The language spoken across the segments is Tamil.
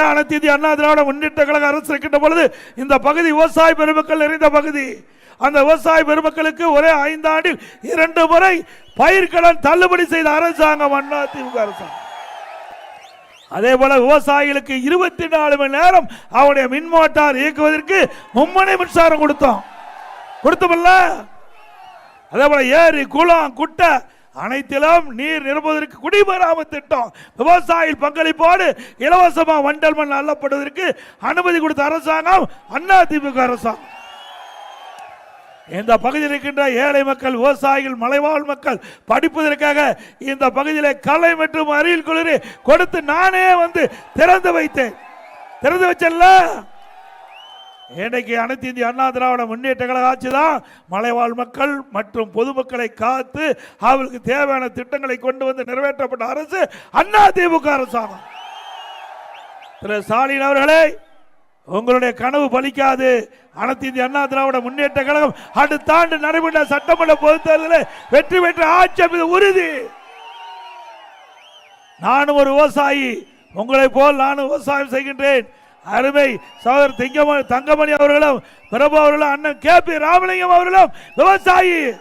இதே தேதி அண்ணா திராவிட முன்னேற்ற கழக அரசு இருக்கின்ற பொழுது இந்த பகுதி விவசாய பெருமக்கள் நிறைந்த பகுதி. அந்த விவசாய பெருமக்களுக்கு ஒரே ஐந்தாண்டில் இரண்டு முறை பயிர்கடன் தள்ளுபடி செய்த அரசாங்கம் அண்ணா திமுக அரசாங்கம். அதே போல விவசாயிகளுக்கு இருபத்தி நாலு மணி நேரம் அவருடைய மின் மோட்டார் இயக்குவதற்கு மும்மனை மின்சாரம் கொடுத்தோம். கொடுத்தோம்ல அதே போல ஏரி குளம் குட்டை அனைத்திலும் நீர் நிரம்புவதற்கு குடிமராம திட்டம். விவசாயி பங்களிப்போடு இலவசமாக வண்டல் மண் அள்ளப்படுவதற்கு அனுமதி கொடுத்த அரசாங்கம் அண்ணா திமுக அரசாங்கம். இந்த பகுதியில் இருக்கின்ற ஏழை மக்கள் விவசாயிகள் மலைவாழ் மக்கள் படிப்பதற்காக இந்த பகுதியில் கலை மற்றும் அறிவியல் குளிர் கொடுத்து நானே வந்து திறந்து வைத்தேன். திறந்து வச்சல்ல? இன்னைக்கு அனைத்து இந்திய அண்ணா திராவிட முன்னேற்ற கழக ஆட்சி தான் மலைவாழ் மக்கள் மற்றும் பொதுமக்களை காத்து அவர்களுக்கு தேவையான திட்டங்களை கொண்டு வந்து நிறைவேற்றப்பட்ட அரசு அண்ணா திமுக அரசாங்கம். திரு ஸ்டாலின் அவர்களே உங்களுடைய கனவு பலிக்காது. அனைத்து இந்திய அண்ணா திராவிட முன்னேற்ற கழகம் அடுத்த ஆண்டு நடைபெற்ற சட்டமன்ற பொதுத் தேர்தலில் வெற்றி பெற்ற ஆட்சி மீது உறுதி. நானும் ஒரு விவசாயி. உங்களை போல் நானும் விவசாயம் செய்கின்றேன். அருமை சோதர் திங்கமணி தங்கமணி அவர்களும் பிரபு அவர்களும் அண்ணன் கே பி ராமலிங்கம் அவர்களும் விவசாயி.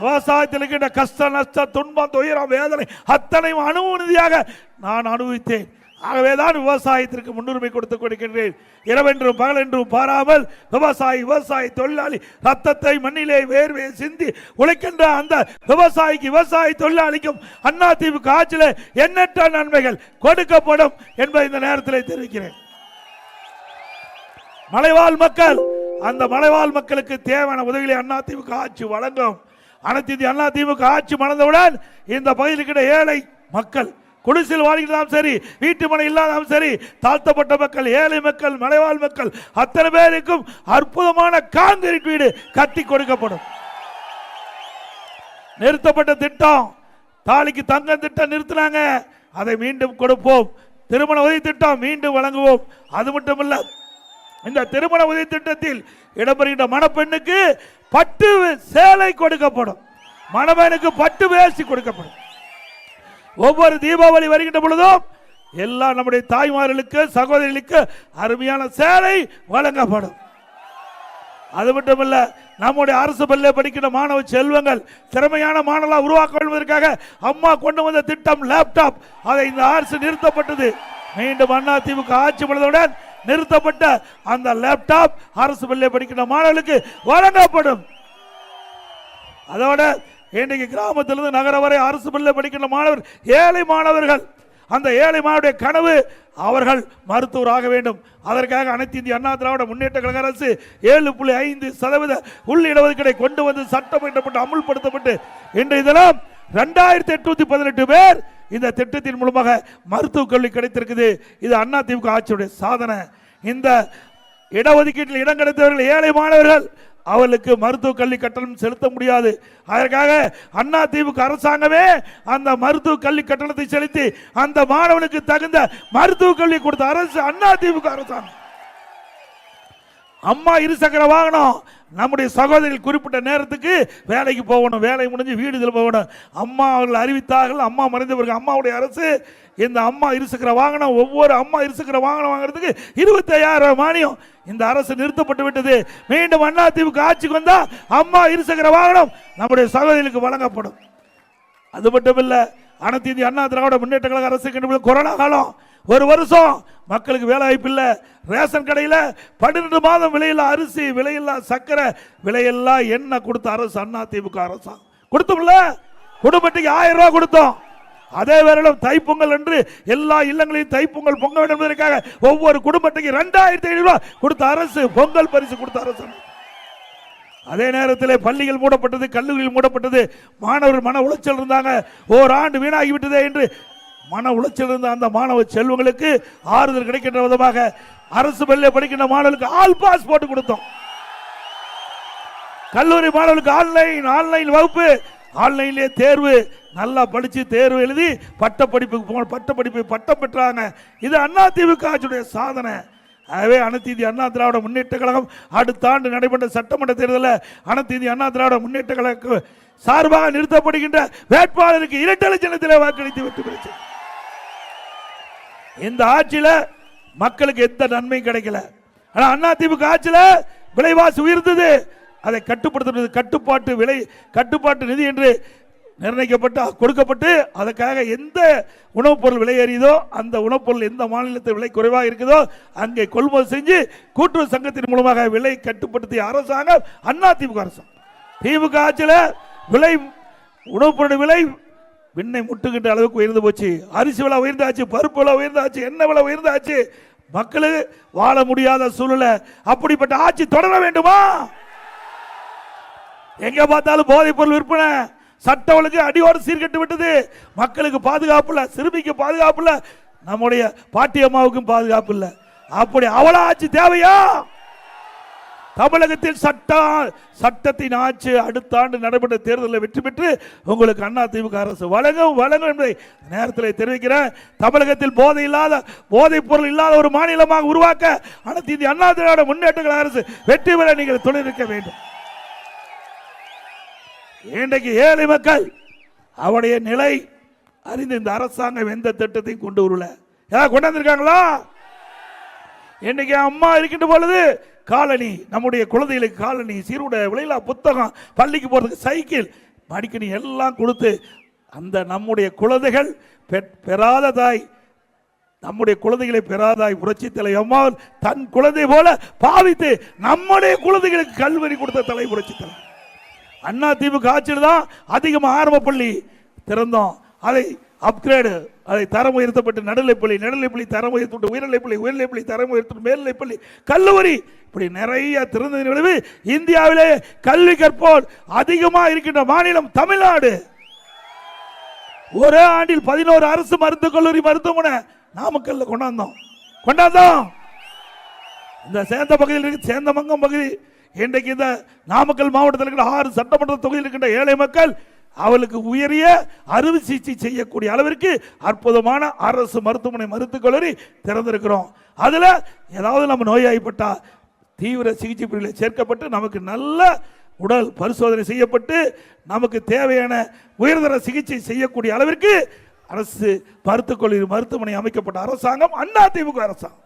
விவசாயத்தில் இருக்கின்ற கஷ்ட நஷ்ட துன்பம் துயரம் வேதனை அத்தனையும் அனுமதியாக நான் அனுபவித்தேன். ஆகவேதான் விவசாயத்திற்கு முன்னுரிமை கொடுத்து கொடுக்கின்றேன் இரவென்றும் பகலென்றும் பாராமல் விவசாயி விவசாயி தொழிலாளி ரத்தத்தை மண்ணிலே வேர்வையை சிந்தி உழைக்கின்ற அந்த விவசாயிக்கு விவசாயி தொழிலாளிக்கும் அண்ணா திமுக ஆட்சியில் எண்ணற்ற நன்மைகள் கொடுக்கப்படும் என்பதை இந்த நேரத்தில் தெரிவிக்கிறேன். மலைவாழ் மக்கள் அந்த மலைவாழ் மக்களுக்கு தேவையான உதவிகளை அண்ணா திமுக ஆட்சி வழங்கும். அனைத்து இந்திய அண்ணா திமுக ஆட்சி மணந்தவுடன் இந்த பகுதியில் இருக்கிற ஏழை மக்கள் குடிசில் வாழ்கிறதாம் சரி வீட்டு மனை இல்லாதாலும் சரி தாழ்த்தப்பட்ட மக்கள் ஏழை மக்கள் மலைவாழ் மக்கள் அத்தனை பேருக்கும் அற்புதமான காங்கிரீட் வீடு கட்டி கொடுக்கப்படும். நிறுத்தப்பட்ட திட்டம் தாலிக்கு தங்கம் திட்டம் நிறுத்தினாங்க அதை மீண்டும் கொடுப்போம். திருமண உதவி திட்டம் மீண்டும் வழங்குவோம். அது மட்டும் இல்ல இந்த திருமண உதவி திட்டத்தில் இடம்பெறுகின்ற மணப்பெண்ணுக்கு பட்டு சேலை கொடுக்கப்படும். மணப்பெண்ணுக்கு பட்டு வேசி கொடுக்கப்படும். ஒவ்வொரு தீபாவளி வருகின்ற பொழுதும் எல்லா நம்முடைய தாய்மார்களுக்கு சகோதரிகளுக்கு அருமையான சேலை வழங்கப்படும். அது மட்டுமல்ல நம்முடைய அரசு பள்ளியில் படிக்கிற மாணவ செல்வங்கள் திறமையான மாணவர்களாக உருவாக்க வேண்டுவதற்காக அம்மா கொண்டு வந்த திட்டம் லேப்டாப் அதை இந்த அரசு நிறுத்தப்பட்டது. மீண்டும் அண்ணா திமுக ஆட்சி பண்ணதுடன் நிறுத்தப்பட்ட அந்த லேப்டாப் அரசு பள்ளியில் படிக்கிற மாணவர்களுக்கு வழங்கப்படும். அதோட இன்றைக்கு கிராமத்திலிருந்து நகர வரை அரசு பள்ளியில் படிக்கின்ற மாணவர் ஏழை மாணவர்கள். அந்த ஏழை மாணவருடைய கனவு அவர்கள் மருத்துவர் ஆக வேண்டும். அதற்காக அனைத்து இந்திய அண்ணா திராவிட முன்னேற்ற கழக அரசு ஏழு புள்ளி ஐந்து சதவீத உள் இடஒதுக்கீடை கொண்டு வந்து சட்டம் என்றப்பட்டு அமுல்படுத்தப்பட்டு இன்றைய தினம் ரெண்டாயிரத்தி எட்நூத்தி பதினெட்டு பேர் இந்த திட்டத்தின் மூலமாக மருத்துவக் கல்வி கிடைத்திருக்குது. இது அண்ணா திமுக ஆட்சியுடைய சாதனை. இந்த இடஒதுக்கீட்டில் இடம் கிடைத்தவர்கள் ஏழை மாணவர்கள். அவளுக்கு மருத்துவ கல்வி கட்டணம் செலுத்த முடியாது. அதற்காக அண்ணா தீவுக்கு அரசாங்கமே அந்த மருத்துவ கல்வி கட்டணத்தை செலுத்தி அந்த மாணவனுக்கு தகுந்த மருத்துவ கல்வி கொடுத்த அரசு அண்ணா தீவுக்கு அரசாங்கம். அம்மா இருசக்கர வாகனம் நம்முடைய சகோதரிகள் குறிப்பிட்ட நேரத்துக்கு வேலைக்கு போகணும் வேலை முடிஞ்சு வீடுகள் போகணும். அம்மா அவர்கள் அறிவித்தார்கள் அம்மா மறைந்தவர்கள் அம்மாவுடைய அரசு இந்த அம்மா இருசக்கர வாகனம் ஒவ்வொரு அம்மா இருசக்கர வாகனம் வாங்குறதுக்கு இருபத்தி ஐயாயிரம் மானியம். இந்த அரசு நிறுத்தப்பட்டு விட்டது. மீண்டும் அண்ணா தீவுக்கு ஆட்சிக்கு வந்தா அம்மா இருசக்கர வாகனம் நம்முடைய சகோதரிகளுக்கு வழங்கப்படும். அது மட்டும் இல்ல அனைத்து இந்திய அண்ணா திராவிட முன்னேற்ற கழக அரசு கண்டுபிடி கொரோனா காலம். ஒரு வருஷம் மக்களுக்கு வேலை வாய்ப்பு இல்லை. ரேஷன் கடையில் பன்னிரெண்டு மாதம் விலையில்லா அரிசி விலையில்லா சக்கரை விலையில்லா எண்ணெய் கொடுத்த அரசு? அண்ணா திமுக அரசாங்கம் கொடுத்தோம்ல? குடும்பத்துக்கு ஆயிரம் ரூபா கொடுத்தோம். அதே வேளையில் தைப்பொங்கல் என்று எல்லா இல்லங்களையும் தைப்பொங்கல் பொங்க வேண்டும் என்பதற்காக ஒவ்வொரு குடும்பத்துக்கு ரெண்டாயிரத்தி ஐநூறு ரூபாய் கொடுத்த அரசு பொங்கல் பரிசு கொடுத்த அரசு. அதே நேரத்தில் பள்ளிகள் மூடப்பட்டது கல்லூரிகள் மூடப்பட்டது. மாணவர்கள் மன உளைச்சல் இருந்தாங்க. ஓராண்டு வீணாகிவிட்டதே என்று மன உளைச்சல் இருந்த அந்த மாணவ செல்வங்களுக்கு ஆறுதல் கிடைக்கின்ற விதமாக அரசு பள்ளியில் படிக்கின்ற மாணவர்களுக்கு ஆல் பாஸ் போட்டு கொடுத்தோம். கல்லூரி மாணவர்களுக்கு ஆன்லைன் ஆன்லைன் வகுப்பு ஆன்லைன்லேயே தேர்வு நல்லா படித்து தேர்வு எழுதி பட்ட படிப்புக்கு போ பட்ட படிப்பு பட்டம் பெற்றாங்க. இது அண்ணா திமுக ஆட்சியுடைய சாதனை. ஆகவே அனைத்து இந்திய அண்ணா திராவிட முன்னேற்ற கழகம் அடுத்த ஆண்டு நடைபெற்ற சட்டமன்ற தேர்தலில் அனைத்து இந்திய அண்ணா திராவிட முன்னேற்ற கழக சார்பாக நிறுத்தப்படுகின்ற வேட்பாளருக்கு இரட்டலை சின்னத்தில் வாக்களித்து வெற்றி பெற்று இந்த ஆட்சியில் மக்களுக்கு எந்த நன்மையும் கிடைக்கல. ஆனால் அண்ணா திமுக ஆட்சியில விலைவாசி உயர்ந்தது. அதை கட்டுப்படுத்துறது கட்டுப்பாட்டு விலை கட்டுப்பாட்டு நிதி என்று நிர்ணயிக்கப்பட்டு கொடுக்கப்பட்டு அதற்காக எந்த உணவுப் பொருள் விலை ஏறியதோ அந்த உணவுப் பொருள் எந்த மாநிலத்தில் விலை குறைவாக இருக்குதோ அங்கே கொள்முதல் செஞ்சு கூட்டுறவு சங்கத்தின் மூலமாக விலை கட்டுப்படுத்திய அரசாங்கம் அண்ணா திமுக அரசாங்கம் திமுக ஆட்சியில் விலை உணவுப் பொருள் விலை விண்ணை முட்டுகின்ற அளவுக்கு உயர்ந்து போச்சு. அரிசி விலை உயர்ந்தாச்சு பருப்பு விலை உயர்ந்தாச்சு எண்ணெய் விலை உயர்ந்தாச்சு. மக்களுக்கு வாழ முடியாத சூழ்நிலை. அப்படிப்பட்ட ஆட்சி தொடர வேண்டுமா? எங்க பார்த்தாலும் போதைப் பொருள் விற்பனை. சட்ட ஒழுங்கு அடியோடு சீர்கட்டு விட்டது. மக்களுக்கு பாதுகாப்பு இல்லை சிறுமிக்கு பாதுகாப்பு இல்லை நம்முடைய பாட்டி அம்மாவுக்கும் பாதுகாப்பு இல்லை. அப்படி அவள ஆட்சி தேவையா? தமிழகத்தில் சட்டம் சட்டத்தின் ஆட்சி அடுத்த ஆண்டு நடைபெற்ற தேர்தலில் வெற்றி பெற்று உங்களுக்கு அண்ணா திமுக அரசு வழங்கும் வழங்கும் என்பதை நேரத்தில் தெரிவிக்கிறேன். தமிழகத்தில் போதை இல்லாத போதைப் பொருள் இல்லாத ஒரு மாநிலமாக உருவாக்க அனைத்து இந்திய அண்ணா திராவிட முன்னேற்ற அரசு வெற்றி பெற நீங்கள் தொழிலிருக்க வேண்டும். இன்றைக்கு ஏழை மக்கள் அவருடைய நிலை அறிந்து இந்த அரசாங்கம் எந்த திட்டத்தையும் கொண்டு வரல. ஏதாவது கொண்டு வந்திருக்காங்களா இன்னைக்கு அம்மா இருக்கின்ற பொழுது காலனி நம்முடைய குழந்தைகளுக்கு காலனி சீருடைய விளையிலா புத்தகம் பள்ளிக்கு போகிறதுக்கு சைக்கிள் மடிக்கணி எல்லாம் கொடுத்து அந்த நம்முடைய குழந்தைகள் பெற்- பெறாத தாய் நம்முடைய குழந்தைகளை பெறாதாய் புரட்சி தலை அம்மாள் தன் குழந்தை போல பாவித்து நம்முடைய குழந்தைகளுக்கு கல்வெறி கொடுத்த தலை புரட்சி தலை அண்ணா திமுக ஆட்சியில் தான் அதிகமாக ஆரம்ப பள்ளி திறந்தோம். அதை அப்கிரேடு அதை தரம் உயர்த்தப்பட்டு நடுநிலைப்பள்ளி நடுநிலைப்பள்ளி தரம் உயர்த்தப்பட்டு உயர்நிலைப்பள்ளி உயர்நிலைப்பள்ளி தரம் உயர்த்தப்பட்டு மேல்நிலைப்பள்ளி கல்லூரி. இப்படி நிறைய திறந்ததின் விளைவு இந்தியாவிலே கல்வி கற்போர் அதிகமாக இருக்கின்ற மாநிலம் தமிழ்நாடு. ஒரே ஆண்டில் பதினோரு அரசு மருத்துவக் கல்லூரி மருத்துவமனை நாமக்கல்ல கொண்டாந்தோம். கொண்டாந்தோம். இந்த சேந்த பகுதியில் இருக்கு சேந்தமங்கம் பகுதி. இன்றைக்கு இந்த நாமக்கல் மாவட்டத்தில் இருக்கிற ஆறு சட்டமன்ற தொகுதியில் இருக்கின்ற ஏழை மக்கள் அவளுக்கு உயரிய அறுவை சிகிச்சை செய்யக்கூடிய அளவிற்கு அற்புதமான அரசு மருத்துவமனை மருத்துவக் கல்லூரி திறந்திருக்கிறோம். அதில் ஏதாவது நம்ம நோயாகிப்பட்டால் தீவிர சிகிச்சை பிரிவில் சேர்க்கப்பட்டு நமக்கு நல்ல உடல் பரிசோதனை செய்யப்பட்டு நமக்கு தேவையான உயர்தர சிகிச்சை செய்யக்கூடிய அளவிற்கு அரசு மருத்துவக் கல்லூரி மருத்துவமனை அமைக்கப்பட்ட அரசாங்கம் அண்ணா திமுக அரசாங்கம்.